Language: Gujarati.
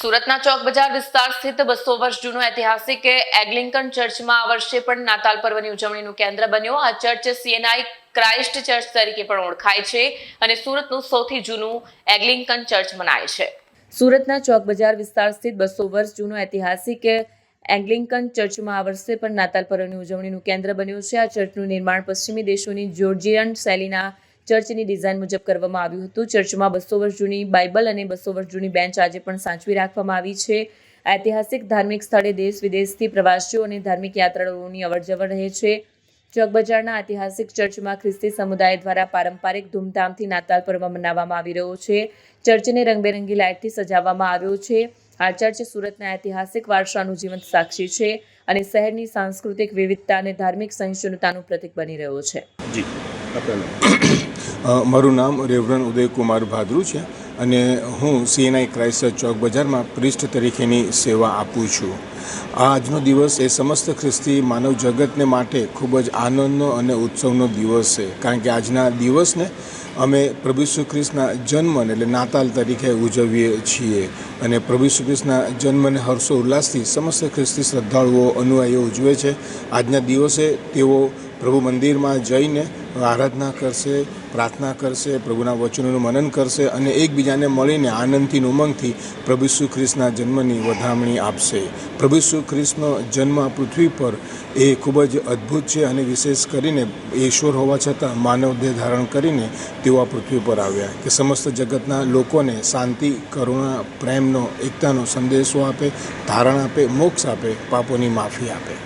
સુરતના ચોક બજાર વિસ્તાર સ્થિત બસો વર્ષ જૂનો ઐતિહાસિક એગ્લિંકન ચર્ચમાં આ વર્ષે પણ નાતાલ પર્વની ઉજવણીનું કેન્દ્ર બન્યો. આ ચર્ચ સીએનઆઈ ક્રાઇસ્ટ ચર્ચ તરીકે પણ ઓળખાય છે અને સુરતનું સૌથી જૂનું એગ્લિંકન ચર્ચ મનાય છે. સુરતના ચોક બજાર વિસ્તાર સ્થિત બસો વર્ષ જૂનો ઐતિહાસિક એંગ્લિંકન ચર્ચમાં આ વર્ષે પણ નાતાલ પર્વની ઉજવણીનું કેન્દ્ર બન્યું છે. આ ચર્ચનું નિર્માણ પશ્ચિમી દેશોની જોર્જિયન શૈલીના ચર્ચની ડિઝાઇન મુજબ કરવામાં આવ્યું હતું. ચર્ચમાં બસો વર્ષ જૂની બાઇબલ અને બસો વર્ષ જૂની બેન્ચ આજે પણ સાચવી રાખવામાં આવી છે. ઐતિહાસિક ધાર્મિક સ્થળે દેશ વિદેશથી પ્રવાસીઓ અને ધાર્મિક યાત્રાળુઓની અવરજવર રહે છે. ચોકબજારના ઐતિહાસિક ચર્ચમાં ખ્રિસ્તી સમુદાય દ્વારા પારંપરિક ધૂમધામથી નાતાલ પર્વ મનાવવામાં આવી રહ્યો છે. ચર્ચને રંગબેરંગી લાઇટથી સજાવવામાં આવ્યો છે. આ ચર્ચ સુરતના ઐતિહાસિક વારસાનું જીવંત સાક્ષી છે અને શહેરની સાંસ્કૃતિક વિવિધતા અને ધાર્મિક સહિષ્ણુતાનું પ્રતીક બની રહ્યો છે. જી મારું નામ રેવરન ઉદયકુમાર ભાદરુ છે અને હું સીએનઆઈ ક્રાઇસ્ટ ચોક બજારમાં પ્રિસ્ટ તરીકેની સેવા આપું છું. આજનો દિવસ એ સમસ્ત ખ્રિસ્તી માનવ જગતને માટે ખૂબ જ આનંદનો અને ઉત્સવનો દિવસ છે. કારણ કે આજના દિવસને અમે પ્રભુ ઈસુ ખ્રિસ્તના જન્મને એટલે નાતાલ તરીકે ઉજવીએ છીએ. અને પ્રભુ ઈસુ ખ્રિસ્તના જન્મને હર્ષો ઉલ્લાસથી સમસ્ત ખ્રિસ્તી શ્રદ્ધાળુઓ અનુયાયીઓ ઉજવે છે. આજના દિવસે તેઓ પ્રભુ મંદિરમાં જઈને આરાધના કરશે, પ્રાર્થના કરશે, પ્રભુના વચનોનું મનન કરશે અને એકબીજાને મળીને આનંદથી ઉમંગથી પ્રભુ ઈસુ ખ્રિસ્તના જન્મની વધામણી આપશે. પ્રભુ ઈસુ ખ્રિસ્તનો જન્મ પૃથ્વી પર એ ખૂબ જ અદ્ભુત છે અને વિશેષ કરીને ઈશ્વર હોવા છતાં માનવ દેહ ધારણ કરીને તેઓ આ પૃથ્વી પર આવ્યા કે સમસ્ત જગતના લોકોને શાંતિ, કરુણા, પ્રેમનો, એકતાનો સંદેશો આપે, ધારણ આપે, મોક્ષ આપે, પાપોની માફી આપે.